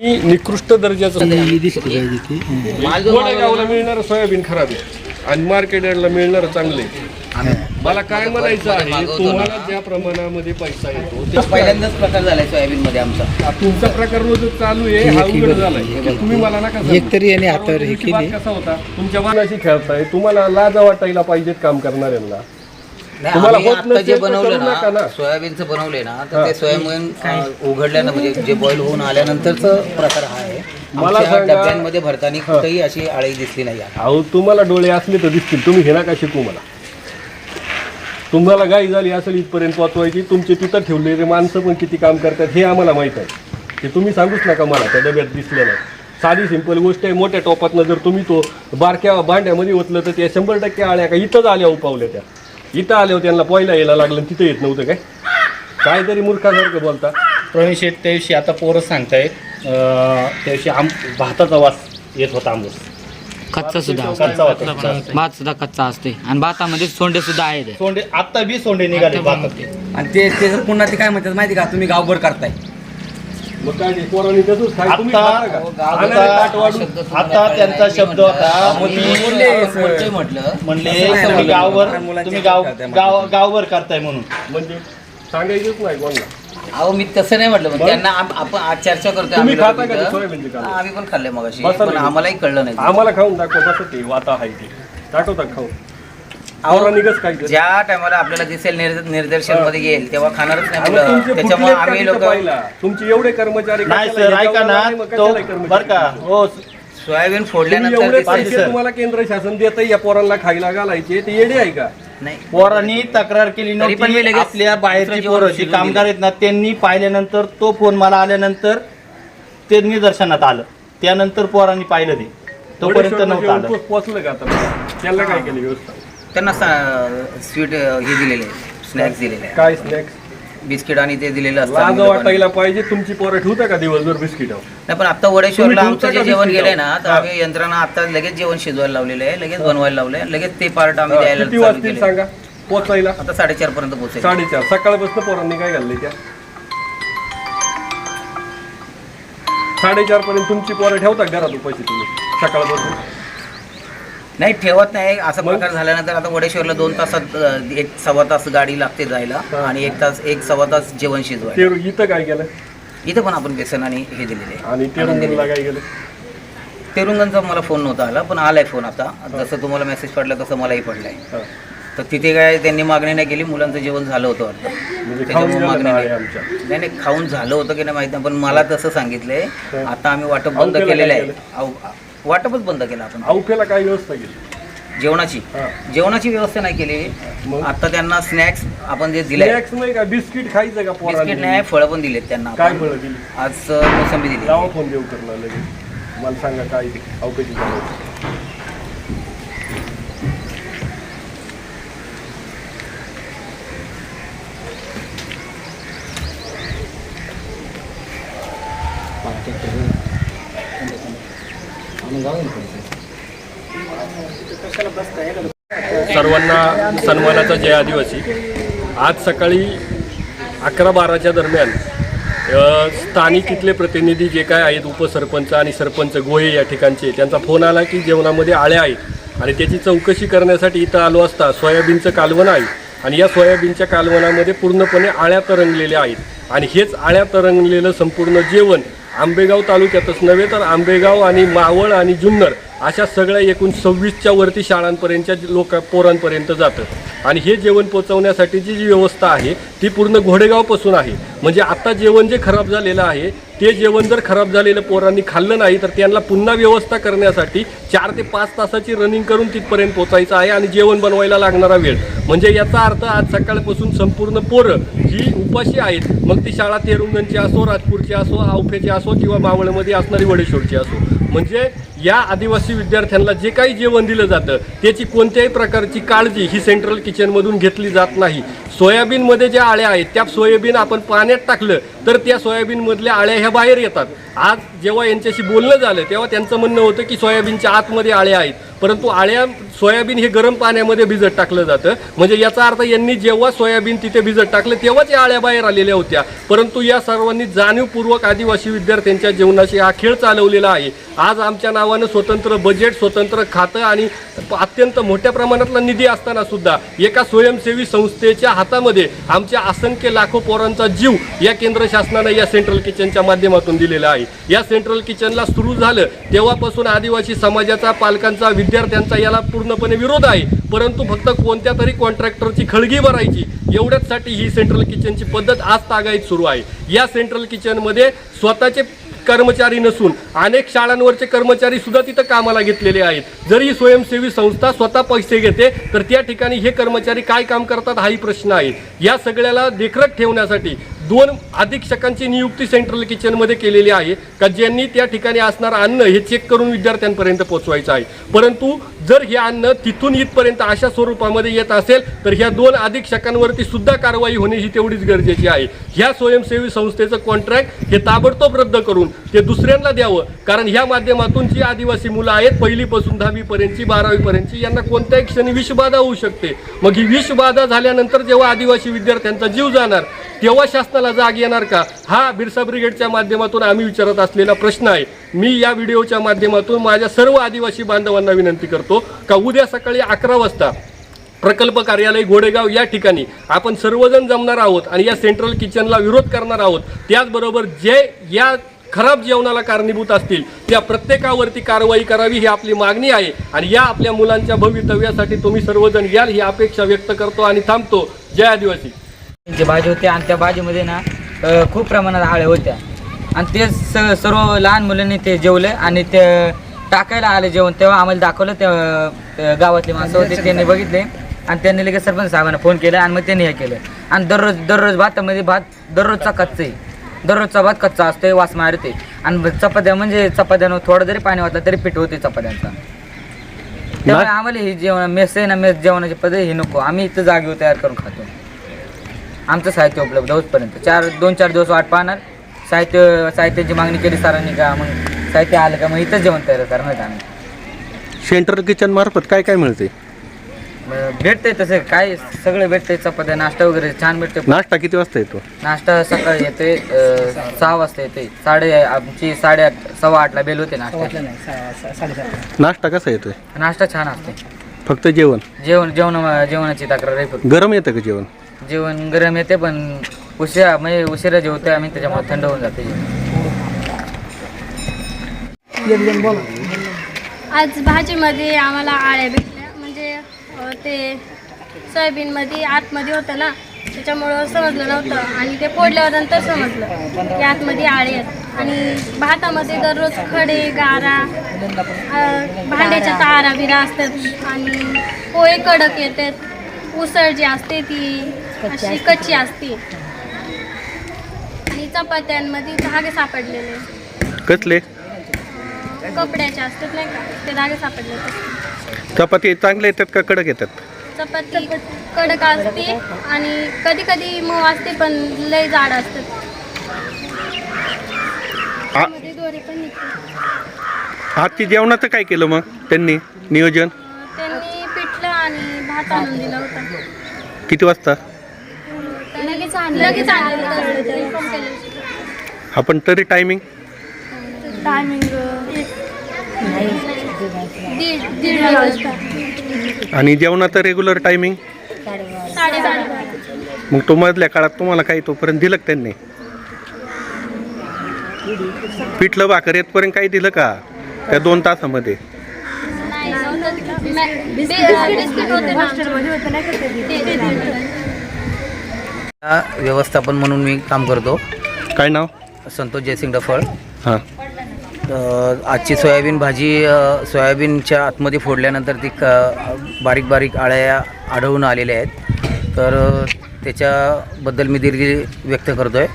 ही निकृष्ट दर्जाचं ही ती गोडेगावला मिळणारं सोयाबीन खराब आहे. आणि मार्केट यार्डला मिळणारं चांगलं आहे. मला काय म्हणायचं आहे तुम्हाला ज्या प्रमाणामध्ये पैसा येतो हा पहिल्यांदाच प्रकार झालाय सोयाबीन मध्ये आमचा. ते- तुमचा प्रकार रोज चालू आहे हा उघड झालाय. तुम्ही मला नका सांगू. एक तरी याने हातावर हे कसा होता? तुमच्या बाणाशी खेळताय तुम्हाला लाजा वाटायला पाहिजेत काम करणाऱ्यांना. तुम्हाला होत आता नसेल जे तर बनवलं करू नका ना. ना सोयाबीनचं बनवलंय ना तर ते सोयाबीन अं, उघडल्यानं म्हणजे जे बॉईल होऊन आल्यानंतरच प्रकार हा आहे. मला आमच्या सांगा- डब्यांमध्ये भरताना कुठेही अशी आळी दिसली नाही आहे. अहो तुम्हाला डोळे असले तर दिसतील. तुम्ही हे नका शिकू मला? तुम्हाला गाई झाली असेल इथपर्यंत पोचवायची तुमचे तिथं ठेवलेले माणसं पण किती काम करतात हे आम्हाला माहीत आहे. ते तुम्ही सांगूच नका मला त्या डब्यात दिसलं नाही. साधी सिंपल गोष्ट आहे मोठ्या टोपातनं जर तुम्ही तो बारक्या भांड्यामध्ये ओतलं तर त्या शंभर टक्के आळ्या का इथंच आल्या उपावल्या त्या. इथं आल्यावर त्यांना पहिला यायला लागलं तिथं येत नव्हतं काय? काहीतरी मूर्खासारखं बोलता. प्रवीण शेठ त्या दिवशी आता पोरं सांगतायत अं, त्या दिवशी आम भाताचा वास येत होता आंबूस. कच्चा सुद्धा कच्चा होता भात सुद्धा कच्चा असते आणि भातामध्ये सोंडे सुद्धा आहेत. सोंडे आता बी सोंडे निघाले भातात ते आणि ते ते जर पुन्हा ते काय म्हणतात माहिती का? तुम्ही गावभर करताय मग काय ते पोरांनी तसंच खाय तुम्ही आता- आता त्यांचा शब्द होता म्हणले तुम्ही. गाववर तुम्ही गाव गाववर करताय म्हणून म्हणजे सांगायचंच नाही कोणाला अहो मी तसं नाही म्हटलं? त्यांना आपण आज चर्चा करतोय तुम्ही आम्ही? हा, पण खाल्ले मग पण. आम्हालाही कळलं नाही आम्हाला खाऊन दाखवा कसं ते वाता आहे ते दाखवतात खाऊन ज्या टायमाला आपल्याला दिसेल निर्द- निर्दर्शनमध्ये येईल तेव्हा खाणारच नाही मुलं. त्याच्यामुळे आम्ही लोक? तुमचे एवढे कर्मचारी नाही कशाला सर हे ऐका ना तो? बर का हो सोयाबीन फोडल्यानंतर एवढे दिसेल. पैसे तुम्हाला केंद्र शासन देत या पोरांना खायला घालायचे ते येडे आहे का? नाही. पोरांनी तक्रार केली तरी पण मी नव्हती लगेच आपल्या बाहेरची दुसरं पोरं जी कामगार आहेत ना त्यांनी पाहिल्यानंतर तो फोन मला आल्यानंतर ते निदर्शनात आलं. त्यानंतर पोरांनी पाहिलं ते. तोपर्यंत नव्हतं आलं. पोचलं का आता? त्याला काय केलं व्यवस्था त्यांना स्वीट हे दिलेले स्नॅक्स दिलेले आहे. काय स्नॅक्स बिस्किट आणि ते दिलेलं असतं लाज. वाटायला पाहिजे तुमची पोरं ठेवता का दिवसभर बिस्किट? नाही पण आता वडेश्वरला तुम्ही आमचं ठेवता जे का जेवण? गेलंय ना तर. आम्ही यंत्रणा आता लगेच जेवण शिजवायला लावलेलं आहे लगेच बनवायला लावलंय लगेच ते पार्ट आम्ही द्यायला किती चालू वाजतील केले. सांगा? पोचायला? आता साडेचार पर्यंत पोहोचेल साडेचार. सकाळपासून पोरांनी काय घालले त्या? साडेचार पर्यंत तुमची पोरं ठेवता का घरात उपाशी तुम्ही? सकाळपासून? नाही ठेवत नाही. असा? प्रकार झाल्यानंतर आता वडेश्वरला दोन तासात एक सव्वा तास गाडी लागते जायला. आणि एक तास एक सव्वा तास जेवण शिजवायला. ते इथं काय केलं? इथं पण आपण बेसन आणि हे दिलेले. आणि. काय तेरुंगणचा मला फोन नव्हता आला पण आलाय फोन आता. जसं तुम्हाला मेसेज पडला तसं मलाही पडलाय. तर तिथे काय त्यांनी मागणी नाही केली मुलांचं जेवण झालं होतं वाटतं. म्हणजे त्याच्यामुळे मागणी नाही. नाही नाही खाऊन झालं होतं की नाही माहीत नाही पण मला तसं सांगितलंय. आता आम्ही वाटप बंद केलेलं आहे. वाटपच बंद केलं आपण. अवकेला काय व्यवस्था केली. जेवणाची. हा. जेवणाची व्यवस्था नाही केली. मग? आता त्यांना स्नॅक्स आपण जे दिले स्नॅक्स नाही का? बिस्किट खायचं का बिस्किट पोरांनी नाही फळं पण दिलेत त्यांना काय. फळं दिली? आज अ, मोसंबी दिली. लावा फोन देऊ करणार लगेच. मला सांगा काय अवकाशी झालं सर्वांना सन्मानाचा जय आदिवासी. आज सकाळी अकरा बाराच्या दरम्यान स्थानिक इथले प्रतिनिधी जे काय आहेत उपसरपंच आणि सरपंच गोहे या ठिकाणचे त्यांचा फोन आला की जेवणामध्ये आळ्या आहेत आणि त्याची चौकशी करण्यासाठी इथं आलो असता सोयाबीनचं कालवण आहे आणि या सोयाबीनच्या कालवणामध्ये पूर्णपणे आळ्या तरंगलेल्या आहेत. आणि हेच आळ्या तरंगलेलं संपूर्ण जेवण आंबेगाव तालुक्यातच नव्हे तर आंबेगाव आणि मावळ आणि जुन्नर अशा सगळ्या एकूण सव्वीसच्या वरती शाळांपर्यंतच्या लोक पोरांपर्यंत जातं. आणि हे जेवण पोचवण्यासाठीची जी व्यवस्था आहे ती पूर्ण घोडेगावपासून आहे. म्हणजे आत्ता जेवण जे खराब झालेलं आहे ते जेवण जर खराब झालेलं पोरांनी खाल्लं नाही तर त्यांना पुन्हा व्यवस्था करण्यासाठी चार ते पाच तासाची रनिंग करून तिथपर्यंत पोचायचं आहे आणि जेवण बनवायला लागणारा वेळ. म्हणजे याचा अर्थ आज सकाळपासून संपूर्ण पोरं ही उपाशी आहेत. मग ती शाळा तेरुंगणची असो राजपूरची असो आवफेची असो किंवा मावळमध्ये असणारी वडेश्वरची असो. म्हणजे या आदिवासी विद्यार्थ्यांना जे काही जेवण दिलं जातं त्याची कोणत्याही प्रकारची काळजी ही सेंट्रल किचनमधून घेतली जात नाही. सोयाबीनमध्ये ज्या आळ्या आहेत त्या सोयाबीन आपण पाण्यात टाकलं तर त्या सोयाबीनमधल्या आळ्या ह्या बाहेर येतात. आज जेव्हा यांच्याशी बोलणं झालं तेव्हा त्यांचं म्हणणं होतं की सोयाबीनच्या आतमध्ये आळ्या आहेत. परंतु आळ्या सोयाबीन हे गरम पाण्यामध्ये भिजत टाकलं जातं. म्हणजे याचा अर्थ यांनी जेव्हा सोयाबीन तिथे भिजत टाकलं तेव्हाच या आळ्या बाहेर आलेल्या होत्या. परंतु या सर्वांनी जाणीवपूर्वक आदिवासी विद्यार्थ्यांच्या जीवनाशी हा खेळ चालवलेला आहे. आज आमच्या नावानं स्वतंत्र बजेट स्वतंत्र खातं आणि अत्यंत मोठ्या प्रमाणातला निधी असताना सुद्धा एका स्वयंसेवी संस्थेच्या हातामध्ये आमच्या असंख्य लाखो पोरांचा जीव या केंद्र शासनानं या सेंट्रल किचनच्या माध्यमातून दिलेला आहे. या सेंट्रल किचनला सुरू झालं. तेव्हापासून आदिवासी समाजाचा पालकांचा विद्यार्थ्यांचा याला पूर्णपणे विरोध आहे. परंतु फक्त कोणत्या तरी कॉन्ट्रॅक्टरची खळगी भरायची एवढ्याचसाठी ही सेंट्रल किचनची पद्धत आज तागायत सुरू आहे. या सेंट्रल किचनमध्ये स्वतःचे कर्मचारी नसून अनेक शाळांवरचे कर्मचारी सुद्धा तिथं कामाला घेतलेले आहेत. जरी स्वयंसेवी संस्था स्वतः पैसे घेते तर त्या ठिकाणी हे कर्मचारी काय काम करतात हाही प्रश्न आहे. या सगळ्याला देखरेख ठेवण्यासाठी दोन अधीक्षकांची नियुक्ती सेंट्रल किचनमध्ये केलेली आहे. का ज्यांनी त्या ठिकाणी असणारं अन्न हे चेक करून विद्यार्थ्यांपर्यंत पोहोचवायचं आहे. परंतु जर हे अन्न तिथून इथपर्यंत अशा स्वरूपामध्ये येत असेल तर ह्या दोन अधीक्षकांवरती सुद्धा कारवाई होणे ही तेवढीच गरजेची आहे. ह्या स्वयंसेवी संस्थेचं कॉन्ट्रॅक्ट हे ताबडतोब रद्द करून ते दुसऱ्यांना द्यावं. कारण ह्या माध्यमातून जी आदिवासी मुलं आहेत पहिलीपासून दहावीपर्यंतची बारावीपर्यंतची यांना कोणत्याही क्षणी विषबाधा होऊ शकते. मग ही विषबाधा झाल्यानंतर जेव्हा आदिवासी विद्यार्थ्यांचा जीव जाणार तेव्हा शासनाला जाग येणार का? हा बिरसा ब्रिगेडच्या माध्यमातून आम्ही विचारत असलेला प्रश्न आहे. मी या व्हिडिओच्या माध्यमातून माझ्या सर्व आदिवासी बांधवांना विनंती करतो का उद्या सकाळी अकरा वाजता प्रकल्प कार्यालय घोडेगाव या ठिकाणी आपण सर्वजण जमणार आहोत आणि या सेंट्रल किचनला विरोध करणार आहोत. त्याचबरोबर जे या खराब जेवणाला कारणीभूत असतील त्या प्रत्येकावरती कारवाई करावी ही आपली मागणी आहे आणि या आपल्या मुलांच्या भवितव्यासाठी तुम्ही सर्वजण याल ही अपेक्षा व्यक्त करतो आणि थांबतो. जय आदिवासी. जे भाजी होते आणि त्या भाजीमध्ये ना अ, खूप प्रमाणात आळ्या होत्या. आणि ते स सर्व लहान मुलांनी ते जेवले आणि ते टाकायला आले जेवण. तेव्हा आम्हाला दाखवलं तेव्हा ते गावातले माणसं होते त्यांनी बघितले. आणि त्यांनी लगेच सरपंच साहेबांना फोन केला आणि मग त्यांनी हे केलं. आणि दररोज दररोज भातामध्ये भात दररोजचा कच्चा आहे. दररोजचा भात कच्चा असतोय वास मारते आणि चपात्या म्हणजे चपात्यानं थोडं जरी पाणी वाटलं तरी पीठ होते चपात्यांचा. त्यामुळे आम्हाला ही जेवण मेस आहे ना मेस जेवणाची पद्धत ही नको. आम्ही इथं जागेवर तयार करून खातो. आमचं साहित्य उपलब्ध होतपर्यंत. चार दोन चार दिवस वाट पाहणार. साहित्य साहित्याची मागणी केली सरांनी का मग साहित्य आलं का मग इथंच जेवण तयार करणार आम्ही. सेंट्रल किचन मार्फत काय काय मिळते? मग भेटतंय तसं काय सगळं भेटतंय चपात्या नाश्ता वगैरे छान भेटते नाश्ता किती वाजता येतो? नाश्ता सकाळी येते अं, सहा वाजता येते साडे आमची साडेआठ सव्वा आठला बेल होते नाश्ता नाश्ता कसा येतोय? नाश्ता छान असते फक्त जेवण? जेवण जेवण जेवणाची तक्रार आहे फक्त. गरम येतं का जेवण? जेवण गरम येते पण उशिरा म्हणजे उशिरा जेवतोय आम्ही त्याच्यामुळे थंड होऊन जाते जेवण. आज भाजीमध्ये आम्हाला आळ्या भेटल्या. म्हणजे अ, ते सोयाबीनमध्ये आतमध्ये होतं ना त्याच्यामुळं समजलं नव्हतं. आणि ते फोडल्यानंतर समजलं की आतमध्ये आळे आहेत. आणि भातामध्ये दररोज खडे गारा अ, भांड्याच्या तारा बिरा असतात. आणि पोहे कडक येतात. उसळ जी असते ती अशी कच्ची असते. आणि चपात्यांमध्ये धागे सापडलेले. कसले? कपड्याचे असतात नाही का? ते धागे सापडले होते. चपाती चांगल्या येतात का कडक येतात? चपाती कडक असते आणि कधी कधी मऊ असते पण लय जाड असते आ- मध्ये दोरे पण निघते. आजची जेवणाचं काय केलं मग त्यांनी? नियोजन? त्यांनी पिठलं आणि भात आणून दिला होता. किती वाजता? लगेच होतं. आपण तरी टायमिंग आणि जेवणाचं रेग्युलर टायमिंग मग तो मधल्या काळात तुम्हाला काही तोपर्यंत दिलं का त्यांनी पिठलं भाकर येतपर्यंत काही दिलं का त्या दोन तासामध्ये बिस्किट होते व्यवस्थापन म्हणून मी काम करतो. काय नाव? संतोष जयसिंग डफळ. हां. अ, आजची सोयाबीन भाजी अ, सोयाबीनच्या आतमध्ये फोडल्यानंतर ती क बारीक बारीक आळ्या आढळून आलेल्या आहेत. तर अ, त्याच्याबद्दल मी दीर्घ व्यक्त करतो आहे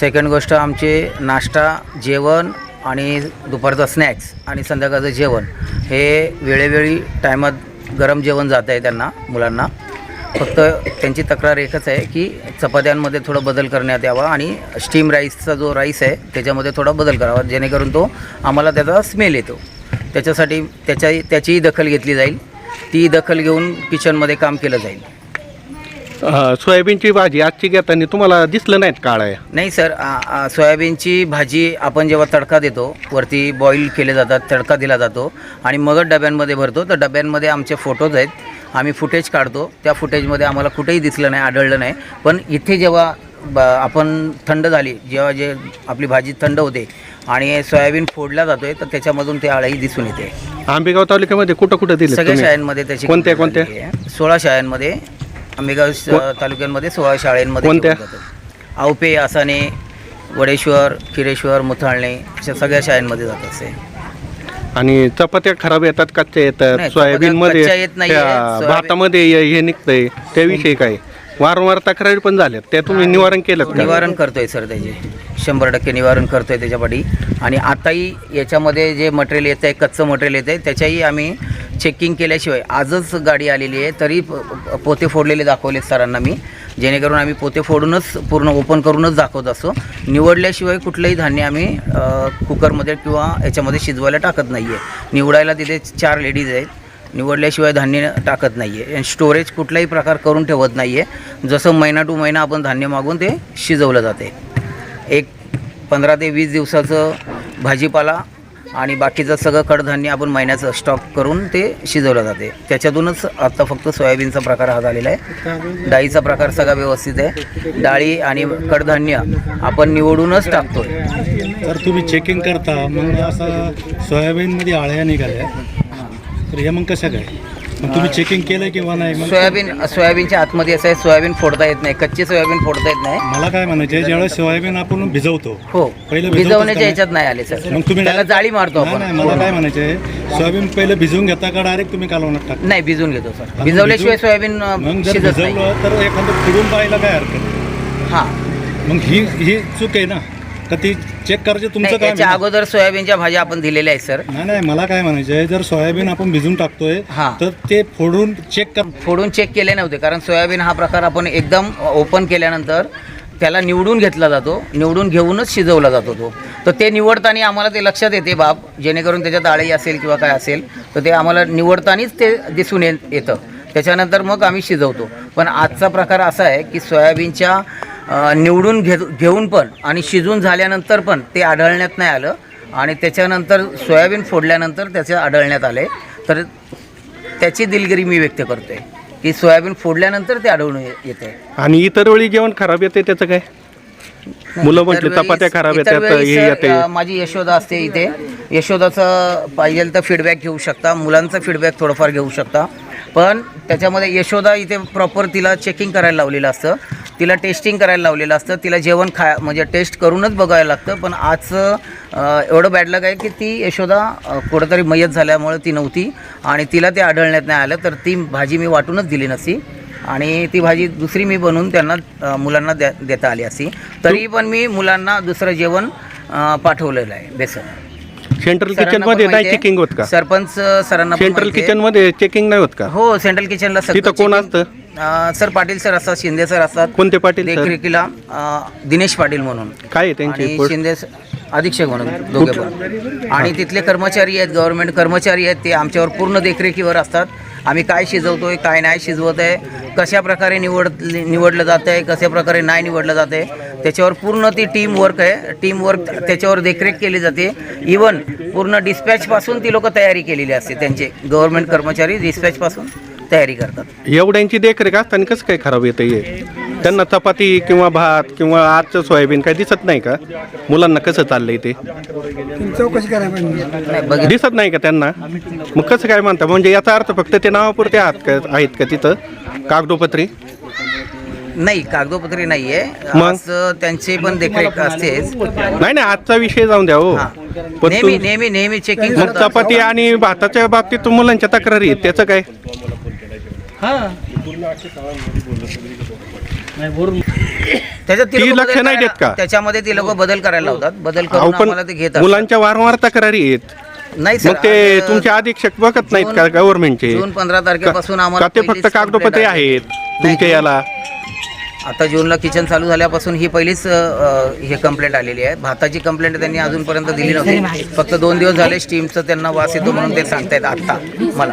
सेकंड गोष्ट आमचे नाश्ता जेवण आणि दुपारचा स्नॅक्स आणि संध्याकाळचं जेवण हे वेळोवेळी टायमात गरम जेवण जात आहे त्यांना मुलांना. फक्त त्यांची तक्रार एकच आहे की चपात्यांमध्ये थोडा बदल करण्यात यावा आणि स्टीम राईसचा जो राईस आहे त्याच्यामध्ये थोडा बदल करावा जेणेकरून तो आम्हाला त्याचा स्मेल येतो. त्याच्यासाठी त्याच्या त्याचीही दखल घेतली जाईल. ती दखल घेऊन किचनमध्ये काम केलं जाईल. अ, सोयाबीनची भाजी आजची घेताना तुम्हाला दिसलं नाहीत काळ्या नाही सर आ- आ- सोयाबीनची भाजी आपण जेव्हा तडका देतो वरती बॉईल केले जातात तडका दिला जातो आणि मगच डब्यांमध्ये भरतो तर डब्यांमध्ये आमचे फोटोज आहेत. आम्ही फुटेज काढतो. त्या फुटेजमध्ये आम्हाला कुठेही दिसलं नाही आढळलं नाही. पण इथे जेव्हा ब आपण थंड झाली जेव्हा जे आपली भाजी थंड होते आणि सोयाबीन फोडला जातोय तर त्याच्यामधून ते आळही दिसून येते. आंबेगाव तालुक्यामध्ये कुठं कुठं दिले सगळ्या शाळांमध्ये त्याची कोणत्या- कोणत्या? सोळा शाळांमध्ये आंबेगाव तालुक्यांमध्ये सोळा शाळांमध्ये कोणत्या? आवपे आसाने वडेश्वर खिरेश्वर मुथाळणे अशा सगळ्या शाळांमध्ये जात असते. आणि चपात्या खराब येतात कच्च्या येतात नाही, सोयाबीन मध्ये कच्च्या येत नाहीये. त्या सोयाबीन- भातामध्ये हे हे निघतंय त्याविषयी काय वारंवार तक्रारी पण झाल्यात त्या तुम्ही निवारण केलं का? निवारण करतोय सर त्याचे. शंभर टक्के निवारण करतोय त्याच्यापाठी. आणि आताही याच्यामध्ये जे मटेरियल येतं आहे कच्चं मटेरियल येतं आहे त्याच्याही आम्ही चेकिंग केल्याशिवाय आजच गाडी आलेली आहे तरी प- पोते फोडलेले दाखवले सरांना मी. जेणेकरून आम्ही पोते फोडूनच पूर्ण ओपन करूनच दाखवत असतो निवडल्याशिवाय कुठलंही धान्य आम्ही कुकरमध्ये किंवा याच्यामध्ये शिजवायला टाकत नाही आहे निवडायला तिथे चार लेडीज आहेत. निवडल्याशिवाय धान्य टाकत नाही आहे आणि स्टोरेज कुठलाही प्रकार करून ठेवत नाही आहे जसं महिना टू महिना आपण धान्य मागून ते शिजवलं जाते. एक पंधरा ते वीस दिवसाचं भाजीपाला आणि बाकीचं सगळं कडधान्य आपण महिन्याचं स्टॉक करून ते शिजवलं जाते. त्याच्यातूनच आता फक्त सोयाबीनचा प्रकार हा झालेला आहे. डाळीचा प्रकार सगळा व्यवस्थित आहे. डाळी आणि कडधान्य आपण निवडूनच टाकतोय. तर तुम्ही चेकिंग करता मग असं सोयाबीनमध्ये आळ्या निघाल्या. तर हे मग कसं काय? तुम्ही चेकिंग केलं किंवा नाही मग? सोयाबीन सोयाबीनच्या आतमध्ये असं आहे सोयाबीन फोडता येत नाही कच्ची सोयाबीन फोडता येत नाही. मला काय म्हणायचं ज्यावेळेस सोयाबीन आपण भिजवतो हो पहिलं भिजवतच भिजवण्याच्या का ह्याच्यात नाही आले सर. मग तुम्ही त्याला direct- जाळी मारतो नाही, नाही आपण मला काय म्हणायचं आहे सोयाबीन पहिलं भिजवून घेता का डायरेक्ट तुम्ही कालवणात टाकता? नाही भिजवून घेतो सर. भिजवल्याशिवाय भिजवून- सोयाबीन अं, मग जर शिजत नाही. भिजवलं तर एखादं फिरून पाहायला काय हरकत नाही. हां. मग ही ही चूक आहे ना? का ती चेक करायचं तुमचं नाही काय याच्या अगोदर सोयाबीनच्या भाज्या आपण दिलेल्या आहेत सर. नाही नाही मला काय म्हणायचं आहे जर सोयाबीन आपण भिजून टाकतोय हां. तर ते फोडून चेक कर फोडून चेक केले नव्हते कारण सोयाबीन हा प्रकार आपण एकदम ओपन केल्यानंतर त्याला निवडून घेतला जातो निवडून घेऊनच शिजवला जातो तो. तर ते निवडताना आम्हाला ते लक्षात येते बाब जेणेकरून त्याच्यात आळी असेल किंवा काय असेल तर ते आम्हाला निवडतानाच ते दिसून ये येतं. त्याच्यानंतर मग आम्ही शिजवतो. पण आजचा प्रकार असा आहे की सोयाबीनच्या निवडून घे घेऊन पण आणि शिजून झाल्यानंतर पण ते आढळण्यात नाही आलं. आणि त्याच्यानंतर सोयाबीन फोडल्यानंतर त्याचे आढळण्यात आले. तर त्याची दिलगिरी मी व्यक्त करतोय की सोयाबीन फोडल्यानंतर ते आढळून येते आणि इतर वेळी जेवण खराब येते त्याचं काय? मुलं म्हटले चपात्या वेळेस- खराब येतात माझी यशोदा असते इथे. यशोदाचं पाहिजे तर फीडबॅक घेऊ शकता. मुलांचा फीडबॅक थोडंफार घेऊ शकता. पण त्याच्यामध्ये यशोदा इथे प्रॉपर तिला चेकिंग करायला लावलेलं असतं. तिला टेस्टिंग करायला लावलेलं असतं. तिला जेवण खा म्हणजे टेस्ट करूनच बघायला लागतं. पण आज एवढं बॅड लग आहे की ती यशोदा कुठंतरी मयत झाल्यामुळे ती नव्हती. आणि तिला ते आढळण्यात नाही आलं. तर ती भाजी मी वाटूनच दिली नसती. आणि ती भाजी दुसरी मी बनवून त्यांना मुलांना द्या देता आली असती. तरी पण मी मुलांना दुसरं जेवण पाठवलेलं आहे बेसन. सेंट्रल किचनमध्ये नाही. चेकिंग होत का? सरपंच सरांना सेंट्रल. किचनमध्ये चेकिंग नाही होत का? हो सेंट्रल किचनला कोण असतं? अ, सर पाटील सर असतात शिंदे सर असतात. कोणते पाटील सर? देखरेखीला अ, दिनेश पाटील म्हणून. काय आहे त्यांची आणि पोस्ट? शिंदे स- अधीक्षक म्हणून दोघे पण. आणि तिथले कर्मचारी आहेत गव्हर्नमेंट कर्मचारी आहेत ते आमच्यावर पूर्ण देखरेखीवर असतात. आम्ही काय शिजवतोय काय नाही शिजवत आहे कशा प्रकारे निवड निवडलं जातं आहे कशा प्रकारे नाही निवडलं जाते त्याच्यावर पूर्ण ती टीम वर्क आहे. टीम वर्क त्याच्यावर देखरेख केली जाते. इवन पूर्ण डिस्पॅचपासून ती लोक तयारी केलेली असते त्यांचे गव्हर्नमेंट कर्मचारी डिस्पॅचपासून तयारी करतात. एवढ्यांची देखरेख असताना कसं काय खराब येतं हे? त्यांना चपाती किंवा भात किंवा आजचं सोयाबीन काय दिसत नाही का? मुलांना कसं चाललंय ते? नाही बघ दिसत नाही का त्यांना? मग कसं काय म्हणता? म्हणजे याचा अर्थ फक्त ते नावापुरते आहात का आहेत का तिथं? कागदोपत्री? नाही कागदोपत्री नाही आहे मग? आज त्यांची पण देखरेख असतेच. नाही नाही आजचा विषय जाऊन द्या हो. पण नेहमी नेहमी नेहमी चेकिंग मग चपाती आणि भाताच्या बाबतीत मुलांच्या तक्रारी आहेत त्याचं काय? त्याच्यात ती ती लोकं लक्ष बदल नाही देत करायला- का? त्याच्यामध्ये ती लोक बदल करायला लावतात. बदल अहो करून पण आम्हाला ते घेतात. मुलांच्या वारंवार तक्रारी आहेत. नाही सर मग ते आज, तुमचे अधीक्षक बघत नाहीत का जून- गव्हर्नमेंटचे जून पंधरा तारखेपासून आम्हाला का ते पहिलीच फक्त कागदोपत्री complaint आली. आहेत. नाही, तुमच्या याला आता जूनला किचन चालू झाल्यापासून ही पहिलीच अ, अ, हे कंप्लेंट आलेली आहे. भाताची कंप्लेंट त्यांनी अजूनपर्यंत दिली नव्हती. फक्त दोन दिवस झाले स्टीमचं त्यांना वास येतो म्हणून ते सांगतायत आत्ता मला.